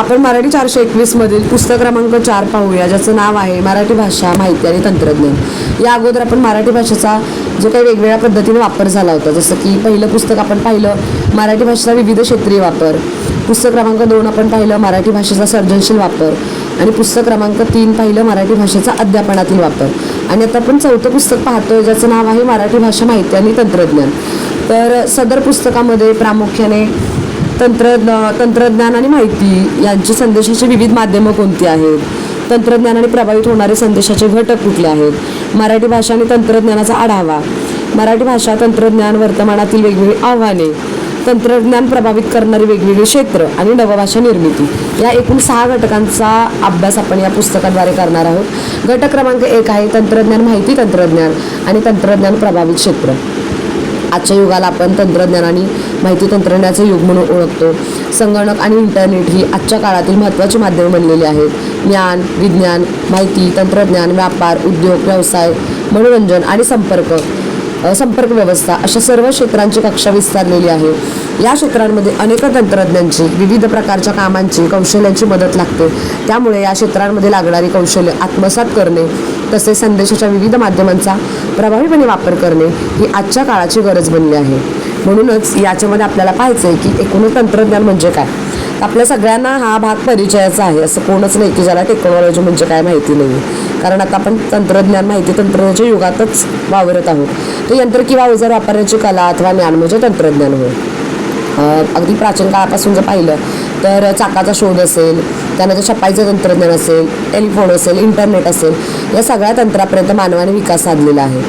आपण मराठी चारशे एकवीसमधील पुस्तक क्रमांक चार पाहूया ज्याचं नाव आहे मराठी भाषा माहिती आणि तंत्रज्ञान. या अगोदर आपण मराठी भाषेचा जो काही वेगवेगळ्या पद्धतीने वापर झाला होता जसं की पहिलं पुस्तक आपण पाहिलं मराठी भाषेचा विविध क्षेत्रीय वापर. पुस्तक क्रमांक दोन आपण पाहिलं मराठी भाषेचा सर्जनशील वापर. आणि पुस्तक क्रमांक तीन पाहिलं मराठी भाषेचा अध्यापनातील वापर. आणि आता आपण चौथं पुस्तक पाहतोय ज्याचं नाव आहे मराठी भाषा माहिती आणि तंत्रज्ञान. तर सदर पुस्तकामध्ये प्रामुख्याने तंत्रज्ञ तंत्रज्ञान आणि माहिती यांची संदेशाची विविध माध्यमं कोणती आहेत? तंत्रज्ञानाने प्रभावित होणारे संदेशाचे घटक कुठले आहेत? मराठी भाषा आणि तंत्रज्ञानाचा आढावा. मराठी भाषा तंत्रज्ञान वर्तमानातील वेगवेगळी आव्हाने. तंत्रज्ञान प्रभावित करणारी वेगवेगळी क्षेत्र आणि नवभाषा निर्मिती. या एकूण सहा घटकांचा अभ्यास आपण या पुस्तकाद्वारे करणार आहोत. घटक क्रमांक एक आहे तंत्रज्ञान माहिती तंत्रज्ञान आणि तंत्रज्ञान प्रभावित क्षेत्र. आजच्या युगाला आपण तंत्रज्ञानाने माहिती तंत्रज्ञानाचे युग म्हणून ओळखतो. संगणक आणि इंटरनेट ही आजच्या काळातील महत्त्वाची माध्यमे बनलेली आहेत. ज्ञान विज्ञान माहिती तंत्रज्ञान व्यापार उद्योग व्यवसाय मनोरंजन आणि संपर्क संपर्क व्यवस्था अशा सर्व क्षेत्रांची कक्षा विस्तारलेली आहे. या क्षेत्रांमध्ये अनेक तंत्रज्ञांची विविध प्रकारच्या कामांची कौशल्यांची मदत लागते. त्यामुळे या क्षेत्रांमध्ये लागणारी कौशल्य आत्मसात करणे तसेच संदेशाच्या विविध माध्यमांचा प्रभावीपणे वापर करणे ही आजच्या काळाची गरज बनली आहे. म्हणूनच याच्यामध्ये आपल्याला पाहायचं आहे की एकूणच तंत्रज्ञान म्हणजे काय? आपल्या सगळ्यांना हा भाग परिचयाचा आहे असं कोणच नाही की ज्याला टेक्नॉलॉजी म्हणजे काय माहिती नाही. कारण आता आपण तंत्रज्ञान माहिती तंत्रज्ञानाच्या युगातच वावरत आहोत. तर यंत्र किंवा अवजार वापरण्याची कला अथवा ज्ञान म्हणजे तंत्रज्ञान होय. अगदी प्राचीन काळापासून जर पाहिलं तर चाकाचा शोध असेल त्यानंतर छपाईचं तंत्रज्ञान असेल टेलिफोन असेल इंटरनेट असेल या सगळ्या तंत्रापर्यंत मानवाने विकास साधलेला आहे.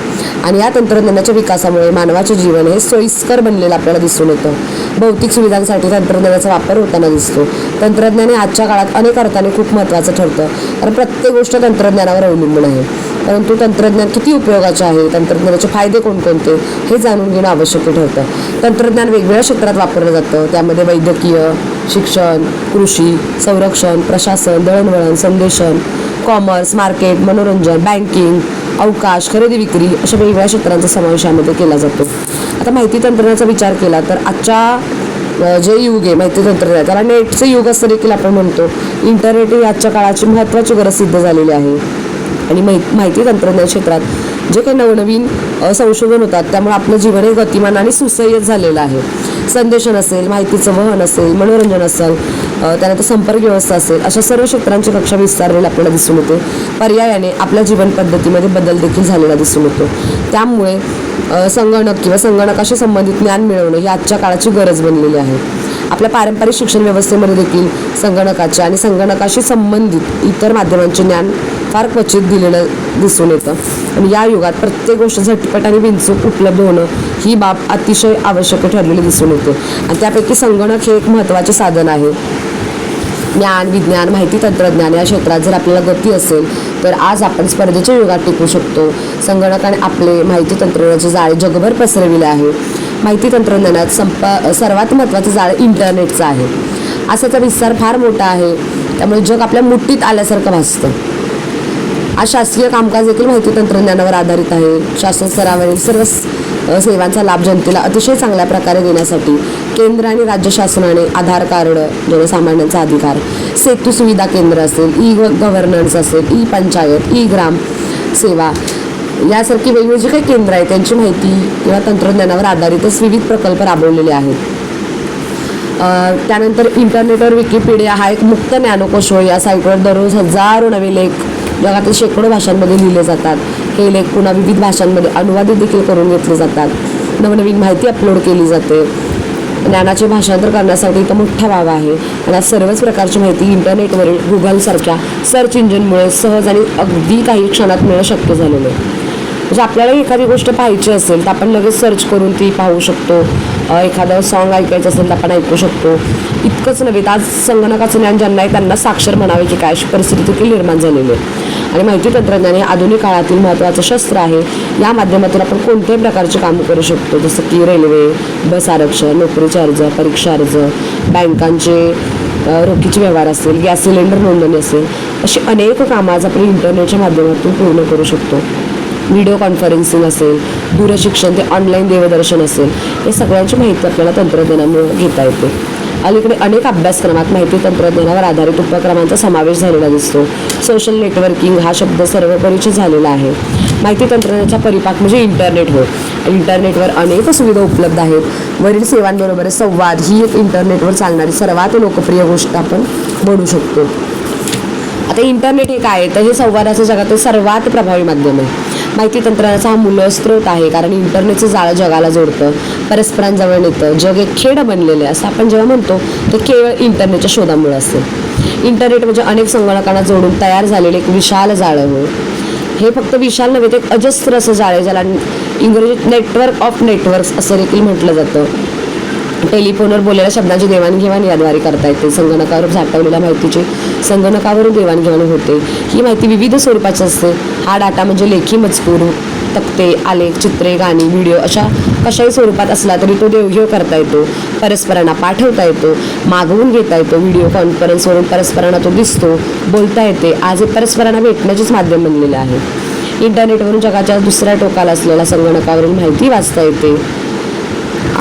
आणि या तंत्रज्ञानाच्या विकासामुळे मानवाचे जीवन हे सोयीस्कर बनलेलं आपल्याला दिसून येतं. भौतिक सुविधांसाठी तंत्रज्ञानाचा वापर होताना दिसतो. तंत्रज्ञान हे आजच्या काळात अनेक अर्थाने खूप महत्त्वाचं ठरतं. कारण प्रत्येक गोष्ट तंत्रज्ञानावर अवलंबून आहे. परंतु तंत्रज्ञान किती उपयोगाचे आहे? तंत्रज्ञानाचे फायदे कोणकोणते? हे जाणून घेणं आवश्यक ठरतं. तंत्रज्ञान वेगवेगळ्या क्षेत्रात वापरलं जातं. त्यामध्ये वैद्यकीय शिक्षण कृषी संरक्षण प्रशासन दळणवळण संदेशन कॉमर्स मार्केट मनोरंजन बँकिंग अवकाश खरेदी विक्री अशा वेगवेगळ्या क्षेत्रांचा समावेश यामध्ये केला जातो. आता माहिती तंत्रज्ञानाचा विचार केला तर आजच्या जे युग आहे माहिती तंत्रज्ञान त्याला नेटचं युग असं देखील आपण म्हणतो. इंटरनेट ही आजच्या काळाची महत्त्वाची गरज सिद्ध झालेली आहे. आणि माहिती तंत्रज्ञान क्षेत्रात जे काही नवनवीन संशोधन होतात त्यामुळे आपलं जीवन हे गतिमान आणि सुसह्य झालेलं आहे. संदेशन असेल माहितीचं वहन असेल मनोरंजन असेल त्यानंतर संपर्क व्यवस्था असेल अशा सर्व क्षेत्रांची कक्षा विस्तारलेली आपल्याला दिसून येते. पर्यायाने आपल्या जीवन पद्धतीमध्ये बदल देखील झालेला दिसून येतो. त्यामुळे संगणक किंवा संगणकाशी संबंधित ज्ञान मिळवणं ही आजच्या काळाची गरज बनलेली आहे. आपल्या पारंपरिक शिक्षण व्यवस्थेमध्ये देखील संगणकाचे आणि संगणकाशी संबंधित इतर माध्यमांचे ज्ञान फार क्वचित दिलेलं दिसून येतं. आणि या युगात प्रत्येक गोष्ट झटपट आणि बिनचूक उपलब्ध होणं ही बाब अतिशय आवश्यक ठरलेली दिसून येते. आणि त्यापैकी संगणक हे एक महत्त्वाचे साधन आहे. ज्ञान विज्ञान माहिती तंत्रज्ञान या क्षेत्रात जर आपल्याला गती असेल तर आज आपण स्पर्धेच्या युगात टिकू शकतो. संगणकाने आपले माहिती तंत्रज्ञानाचे जाळे जगभर पसरविले आहे. माहिती तंत्रज्ञानात संप सर्वात महत्त्वाचं जाळं इंटरनेटचं आहे. असाचा विस्तार फार मोठा आहे. त्यामुळे जग आपल्या मुठीत आल्यासारखं भासतं. आज शासकीय कामकाज देखील माहिती तंत्रज्ञानावर आधारित आहे. शासन स्तरावरील सर्व सेवांचा लाभ जनतेला अतिशय चांगल्या प्रकारे देण्यासाठी केंद्र आणि राज्य शासनाने आधार कार्ड जनसामान्यांचा अधिकार सेतू सुविधा केंद्र असेल ई गव्हर्नन्स असेल ई पंचायत ई ग्राम सेवा यासारखी वेगवेगळी जी काही केंद्र आहेत त्यांची माहिती किंवा तंत्रज्ञानावर आधारितच विविध प्रकल्प राबवलेले आहेत. त्यानंतर इंटरनेटवर विकिपीडिया हा एक मुक्त ज्ञानकोश होय. या साईटवर दररोज हजारो नवे लेख जगातील शेकडो भाषांमध्ये लिहिले जातात. हे लेख पुन्हा विविध भाषांमध्ये अनुवादित देखील करून घेतले जातात. नवनवीन माहिती अपलोड केली जाते. ज्ञानाचे भाषांतर करण्यासाठी इथं मोठा वाव आहे. आणि सर्वच प्रकारची माहिती इंटरनेटवरील गुगलसारख्या सर्च इंजिनमुळे सहज आणि अगदी काही क्षणात मिळणं शक्य झालेलं आहे. म्हणजे आपल्याला एखादी गोष्ट पाहायची असेल तर आपण लगेच सर्च करून ती पाहू शकतो. एखादं सॉन्ग ऐकायचं असेल तर आपण ऐकू शकतो. इतकंच नव्हे तर आज संगणकाचं ज्ञान ज्यांना आहे त्यांना साक्षर म्हणावे की काय अशी परिस्थिती देखील निर्माण झालेली आहे. आणि माहिती तंत्रज्ञान हे आधुनिक काळातील महत्त्वाचं शस्त्र आहे. या माध्यमातून आपण कोणत्याही प्रकारचे कामं करू शकतो. जसं की रेल्वे बस आरक्षण नोकरीचे अर्ज परीक्षा अर्ज बँकांचे रोखीचे व्यवहार असेल गॅस सिलेंडर नोंदणी असेल अशी अनेक कामं आज आपण इंटरनेटच्या माध्यमातून पूर्ण करू शकतो. व्हिडिओ कॉन्फरन्सिंग असेल दूरशिक्षण ते ऑनलाईन देवदर्शन असेल या सगळ्यांची माहिती आपल्याला तंत्रज्ञानामुळे घेता येते. अलीकडे अनेक अभ्यासक्रमात माहिती तंत्रज्ञानावर आधारित उपक्रमांचा समावेश झालेला दिसतो. सोशल नेटवर्किंग हा शब्द सर्व परिचित झालेला आहे. माहिती तंत्रज्ञानाचा परिपाक म्हणजे इंटरनेट होय इंटरनेटवर अनेक सुविधा उपलब्ध आहेत. वरील सेवांबरोबर संवाद ही एक इंटरनेटवर चालणारी सर्वात लोकप्रिय गोष्ट आपण म्हणू शकतो. आता इंटरनेट हे काय आहे तर हे संवादाचं जगातील सर्वात प्रभावी माध्यम आहे. माहिती तंत्रज्ञानाचा हा मुलं स्रोत आहे कारण इंटरनेटचं जाळं जगाला जोडतं परस्परांजवळ नेतं जग एक खेड बनलेलं आहे असं आपण जेव्हा म्हणतो ते केवळ इंटरनेटच्या शोधामुळे असते. इंटरनेट म्हणजे अनेक संगणकांना जोडून तयार झालेले एक विशाल जाळं होय हे फक्त विशाल नव्हे ते अजस्त्र असं जाळं ज्याला इंग्रजीत नेटवर्क ऑफ नेटवर्क्स असं देखील म्हटलं जातं. टेलिफोनवर बोललेल्या शब्दांची देवाणघेवाण याद्वारे करता येते. संगणकावर साठवलेल्या माहितीची संगणकावरून देवाणघेवाण होते. ही माहिती विविध स्वरूपाची असते. हा डाटा म्हणजे लेखी मजकूर तक्ते आलेख चित्रे गाणी व्हिडिओ अशा कशाही स्वरूपात असला तरी तो देवघेव करता येतो. परस्परांना पाठवता येतो. मागवून घेता येतो. व्हिडिओ कॉन्फरन्सवरून परस्परांना तो दिसतो बोलता येते. आज हे परस्परांना भेटण्याचेच माध्यम बनलेले आहे. इंटरनेटवरून जगाच्या दुसऱ्या टोकाला असलेल्या संगणकावरून माहिती वाचता येते.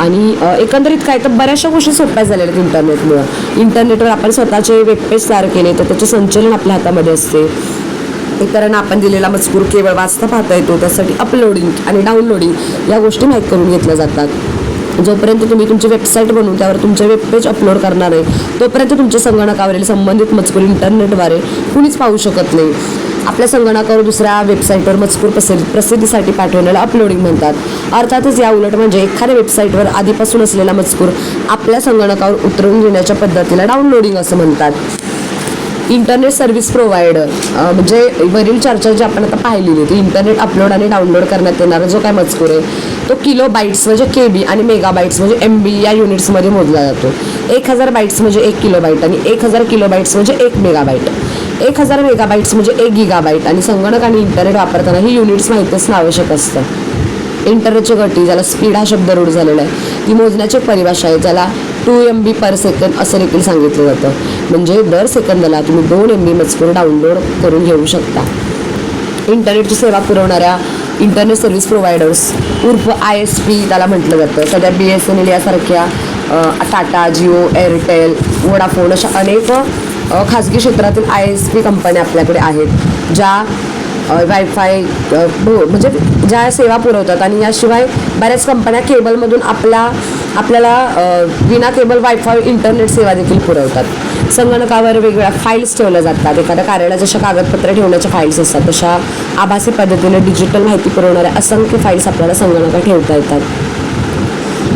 आणि एकंदरीत काय तर बऱ्याचशा गोष्टी सोप्या झालेल्या आहेत इंटरनेटमुळं. इंटरनेटवर आपण स्वतःचे वेबपेज तयार केले तर त्याचे संचलन आपल्या हातामध्ये असते. इतरांना आपण दिलेला मजकूर केवळ वाचता पाहता येतो त्यासाठी अपलोडिंग आणि डाउनलोडिंग या गोष्टी माहीत करून घेतल्या जातात. जोपर्यंत तुम्ही तुमची वेबसाईट बनवून त्यावर तुमचे वेबपेज अपलोड करणार आहे तोपर्यंत तुमच्या संगणकावरील संबंधित मजकूर इंटरनेटद्वारे कुणीच पाहू शकत नाही. आपल्या संगणकावर दुसऱ्या वेबसाईटवर मजकूर प्रसिद्ध प्रसिद्धीसाठी पाठवण्याला अपलोडिंग म्हणतात. अर्थातच या उलट म्हणजे एखाद्या वेबसाईटवर आधीपासून असलेला मजकूर आपल्या संगणकावर उतरवून घेण्याच्या पद्धतीला डाउनलोडिंग असं म्हणतात. इंटरनेट सर्व्हिस प्रोव्हायडर म्हणजे वरील चर्चा जी आपण आता पाहिलेली ती इंटरनेट अपलोड आणि डाउनलोड करण्यात येणारा जो काय मजकूर आहे तो किलो बाईट्स म्हणजे के बी आणि मेगा बाईट्स म्हणजे एम बी या युनिट्समध्ये मोजला जातो. एक हजार बाईट्स म्हणजे एक किलो बाईट आणि एक हजार किलो बाईट्स म्हणजे एक मेगा बाईट एक हजार मेगा बाईट्स म्हणजे एक गिगा बाईट आणि संगणक आणि इंटरनेट वापरताना ही युनिट्स माहीत असणं आवश्यक असतं इंटरनेटची गटी ज्याला स्पीड हा शब्द रूढ झालेला आहे ती मोजण्याची परिभाषा आहे ज्याला two M B per second असं देखील सांगितलं जातं. म्हणजे दर सेकंदाला तुम्ही दोन एम बी मजकूर डाउनलोड करून घेऊ शकता. इंटरनेटची सेवा पुरवणाऱ्या इंटरनेट सर्व्हिस प्रोव्हायडर्स उर्फ आय एस पी त्याला म्हटलं जातं. सध्या बी एस एन एल यासारख्या टाटा जिओ एअरटेल वोडाफोन अशा अनेक खाजगी क्षेत्रातील आय एस पी कंपन्या आपल्याकडे आहेत ज्या वायफाय म्हणजे ज्या सेवा पुरवतात आणि याशिवाय बऱ्याच कंपन्या केबलमधून आपला आपल्याला विना केबल वायफाय इंटरनेट सेवा देखील पुरवतात. संगणकावर वेगवेगळ्या फाईल्स ठेवल्या जातात. एखाद्या कार्यालयात जशा कागदपत्र ठेवण्याच्या फाईल्स असतात तशा आभासी पद्धतीने डिजिटल माहिती पुरवणाऱ्या असंख्य फाईल्स आपल्याला संगणकात ठेवता येतात.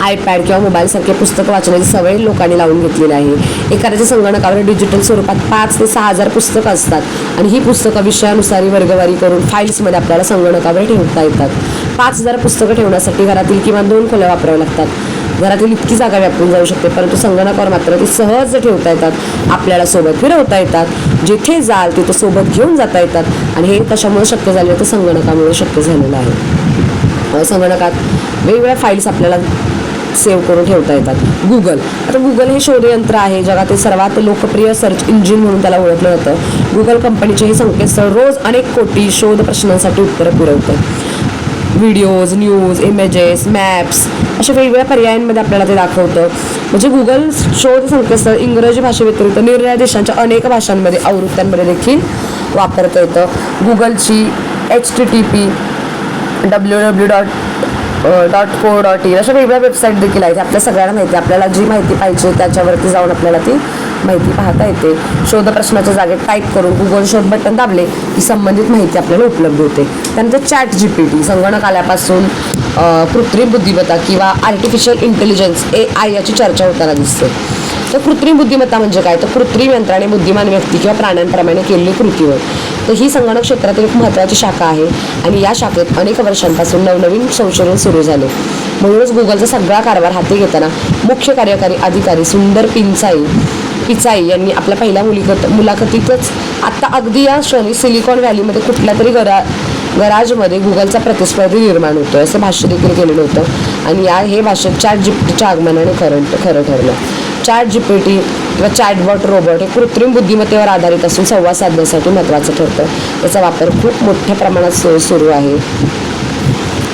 आयपॅड किंवा मोबाईलसारखे पुस्तकं वाचण्याची सवय लोकांनी लावून घेतलेली आहे एखाद्याच्या संगणकावर डिजिटल स्वरूपात पाच ते सहा हजार पुस्तकं असतात. आणि ही पुस्तकं विषयानुसारी वर्गवारी करून फाईल्समध्ये आपल्याला संगणकावर ठेवता येतात. पाच हजार पुस्तकं ठेवण्यासाठी घरातील किमान दोन खोल्या वापराव्या लागतात. घरातील इतकी जागा व्यापून जाऊ शकते परंतु संगणकावर मात्र ती सहज ठेवता येतात. आपल्याला सोबत फिरवता येतात. जिथे जाल तिथे सोबत घेऊन जाता येतात. आणि हे कशामुळे शक्य झाले? तर संगणकामुळे शक्य झालेलं आहे. संगणकात वेगवेगळ्या फाईल्स आपल्याला सेव्ह करून ठेवता येतात. गुगल आता गुगल हे शोधयंत्र आहे. जगातील सर्वात लोकप्रिय सर्च इंजिन म्हणून त्याला ओळखलं जातं. गुगल कंपनीचे हे संकेतस्थळ रोज अनेक कोटी शोध प्रश्नांसाठी उत्तरं पुरवतं. व्हिडिओज न्यूज इमेजेस मॅप्स अशा वेगवेगळ्या पर्यायांमध्ये आपल्याला ते दाखवतं. म्हणजे गुगल शोध संकेतस्थळ इंग्रजी भाषेव्यतिरिक्त निर्णय देशांच्या अनेक भाषांमध्ये आवृत्त्यांमध्ये देखील वापरता येतं. गुगलची H T T P W W dot dot co dot in अशा वेगळ्या वेबसाईट देखील आहेत. आपल्या सगळ्यांना माहिती आपल्याला जी माहिती पाहिजे त्याच्यावरती जाऊन आपल्याला ती माहिती पाहता येते. शोध प्रश्नाच्या जागेत टाईप करून गुगल शोध बटन दाबले की संबंधित माहिती आपल्याला उपलब्ध होते. त्यानंतर चॅट जी पी टी संगणक आल्यापासून कृत्रिम बुद्धिमत्ता किंवा आर्टिफिशियल इंटेलिजन्स ए आय याची चर्चा होताना दिसते. तर कृत्रिम बुद्धिमत्ता म्हणजे काय? तर कृत्रिम यंत्राने बुद्धिमान व्यक्ती किंवा प्राण्यांप्रमाणे केलेली कृती होय. तर ही संगणक क्षेत्रातील एक महत्त्वाची शाखा आहे आणि या शाखेत अनेक वर्षांपासून नवनवीन संशोधन सुरू झाले. म्हणूनच गुगलचा सगळा कारभार हाती घेताना मुख्य कार्यकारी अधिकारी सुंदर पिंचाई पिचाई यांनी आपल्या पहिल्या मुलीखत मुलाखतीतच आत्ता अगदी या क्षणी सिलिकॉन व्हॅलीमध्ये कुठल्या तरी गरा गराजमध्ये गुगलचा प्रतिस्पर्धी निर्माण होतो असं भाष्य देखील केलेलं होतं. आणि या हे भाष्य चॅट जिप्टच्या आगमनाने खरं खरं ठरलं. चॅट जीपीटी किंवा चॅटबॉट रोबोट हे कृत्रिम बुद्धिमत्तेवर आधारित असून संवाद साधण्यासाठी महत्त्वाचं ठरतं. त्याचा वापर खूप मोठ्या प्रमाणात सु- सुरू आहे.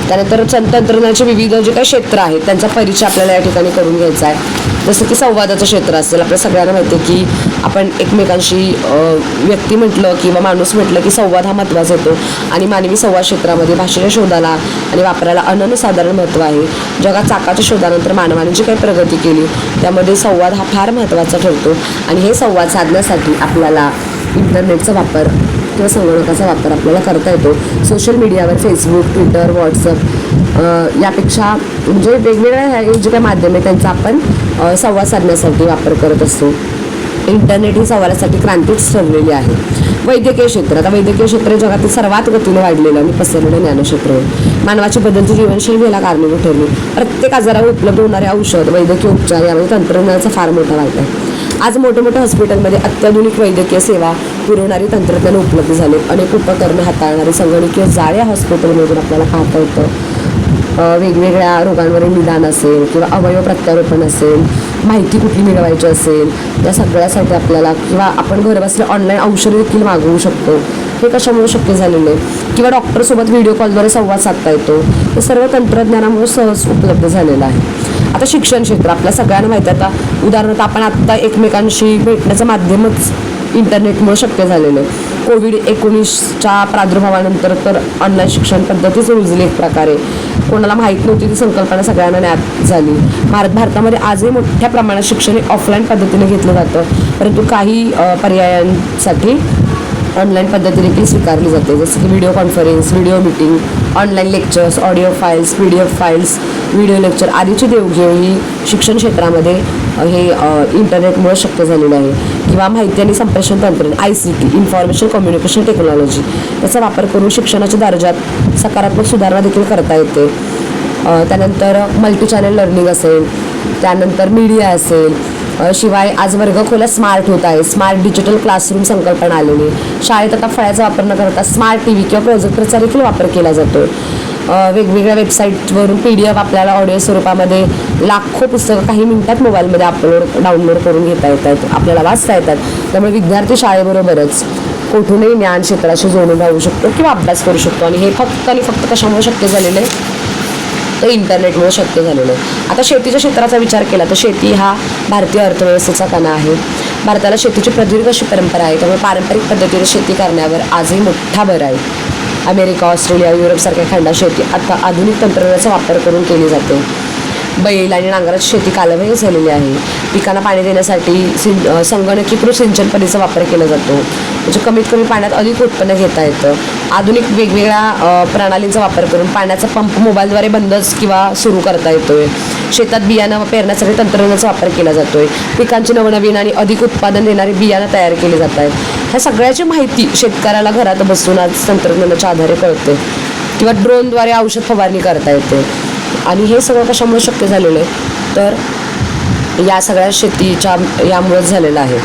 त्यानंतर तंत्रज्ञानाचे विविध जे काही क्षेत्र आहेत त्यांचा परिचय आपल्याला या ठिकाणी करून घ्यायचा आहे. जसं की संवादाचं क्षेत्र असेल आपल्या सगळ्यांना माहिती आहे की आपण एकमेकांशी व्यक्ती म्हटलं किंवा माणूस म्हटलं की संवाद हा महत्त्वाचा येतो आणि मानवी संवाद क्षेत्रामध्ये भाषेच्या शोधाला आणि वापराला अनन्यसाधारण महत्त्व आहे. जगात चाकाच्या शोधानंतर मानवाने जी काही प्रगती केली त्यामध्ये संवाद हा फार महत्त्वाचा ठरतो. आणि हे संवाद साधण्यासाठी आपल्याला इंटरनेटचा वापर किंवा संगणकाचा वापर आपल्याला करता येतो. सोशल मीडियावर फेसबुक ट्विटर व्हॉट्सअप यापेक्षा म्हणजे वेगवेगळ्या ह्या जे काही माध्यम आहे त्यांचा आपण संवाद साधण्यासाठी वापर करत असतो. इंटरनेट ही संवादासाठी क्रांतीच ठरलेली आहे. वैद्यकीय क्षेत्र आता वैद्यकीय क्षेत्र हे जगातील सर्वात गतीने वाढलेलं आणि पसरलेलं ज्ञानक्षेत्र आहे. मानवाची बदलती जीवनशैली याला कारणीभूत ठरली. प्रत्येक आजारावर उपलब्ध होणारे औषध वैद्यकीय उपचार यामध्ये तंत्रज्ञानाचा फार मोठा वाटा आहे. आज मोठ्या हॉस्पिटलमध्ये अत्याधुनिक वैद्यकीय सेवा पुरवणारी तंत्रज्ञान उपलब्ध झाले. अनेक उपकरणे हाताळणारे संगणकीय जाळ्या हॉस्पिटलमधून आपल्याला पाहता येतं. वेगवेगळ्या रोगांवरील निदान असेल किंवा अवयव प्रत्यारोपण असेल माहिती कुठली मिळवायची असेल या सगळ्यासाठी आपल्याला किंवा आपण घरबसल्या ऑनलाईन औषधे देखील मागवू शकतो. हे कशामुळे शक्य झालेलं आहे? किंवा डॉक्टरसोबत व्हिडिओ कॉलद्वारे संवाद साधता येतो? हे सर्व तंत्रज्ञानामुळे सहज उपलब्ध झालेलं आहे. आता शिक्षण क्षेत्र आपल्या सगळ्यांना माहिती आहे. आता उदाहरणार्थ आपण आत्ता एकमेकांशी भेटण्याचं माध्यमच इंटरनेटमुळे शक्य झालेलं. आहे कोविड एकोणीसच्या प्रादुर्भावानंतर तर ऑनलाईन शिक्षण पद्धतीच रुजली एक प्रकारे कोणाला माहीत नव्हती ती संकल्पना सगळ्यांना ज्ञात झाली. भारत भारतामध्ये आजही मोठ्या प्रमाणात शिक्षण हे ऑफलाईन पद्धतीने घेतलं जातं. परंतु काही पर्यायांसाठी ऑनलाईन पद्धती देखील स्वीकारली जाते. जसं की video conference video meeting online lectures audio files P D F files video lecture आदीची देवघेव ही शिक्षण क्षेत्रामध्ये हे इंटरनेटमुळे शक्य झालेलं आहे. किंवा माहिती आणि संप्रेषण तंत्रज्ञान I C T information communication technology याचा वापर करून शिक्षणाच्या दर्जात सकारात्मक सुधारणा देखील करता येते. त्यानंतर मल्टी चॅनल लर्निंग असेल त्यानंतर मीडिया असेल शिवाय आज वर्गखोल्या स्मार्ट होत आहे. स्मार्ट डिजिटल क्लासरूम संकल्पना आलेली शाळेत आता फळ्याचा वापर न करता स्मार्ट टी व्ही किंवा प्रोजेक्टरचा देखील वापर केला जातो वेगवेगळ्या वेबसाईटवरून पी डी एफ आपल्याला ऑडिओ स्वरूपामध्ये लाखो पुस्तकं काही मिनिटात मोबाईलमध्ये अपलोड डाउनलोड करून घेता येतात आपल्याला वाचता येतात त्यामुळे विद्यार्थी शाळेबरोबरच कुठूनही ज्ञान क्षेत्राशी जोडून राहू शकतो किंवा अभ्यास करू शकतो. आणि हे फक्त आणि फक्त कशामुळे शक्य झालेलं आहे? तर इंटरनेटमुळे शक्य झालेलं आहे. आता शेतीच्या क्षेत्राचा विचार केला तर शेती हा भारतीय अर्थव्यवस्थेचा कणा आहे. भारताला शेतीची प्रदीर्घ अशी परंपरा आहे. त्यामुळे पारंपरिक पद्धतीने शेती करण्यावर आजही मोठा भर आहे. अमेरिका ऑस्ट्रेलिया युरोपसारख्या खंडात शेती आता आधुनिक तंत्रज्ञानाचा वापर करून केली जाते. बैल आणि नांगराची शेती कालबाह्य झालेली आहे. पिकांना पाणी देण्यासाठी सिं संगणकीकृत सिंचन पद्धतीचा वापर केला जातो. म्हणजे कमीत कमी पाण्यात अधिक उत्पन्न घेता येतं. आधुनिक वेगवेगळ्या प्रणालींचा वापर करून पाण्याचा पंप मोबाईलद्वारे बंदच किंवा सुरू करता येतोय. शेतात बियाणं पेरण्यासाठी तंत्रज्ञानाचा वापर केला जातोय. पिकांची नवनवीन आणि अधिक उत्पादन देणारी बियाणं तयार केली जात आहेत. ह्या सगळ्याची माहिती शेतकऱ्याला घरात बसून आज तंत्रज्ञानाच्या आधारे कळते. किंवा ड्रोनद्वारे औषध फवारणी करता येते. आणि हे सगळं कशामुळे शक्य झालेलं आहे? तर या सगळ्या शेतीच्या यामुळेच झालेलं आहे.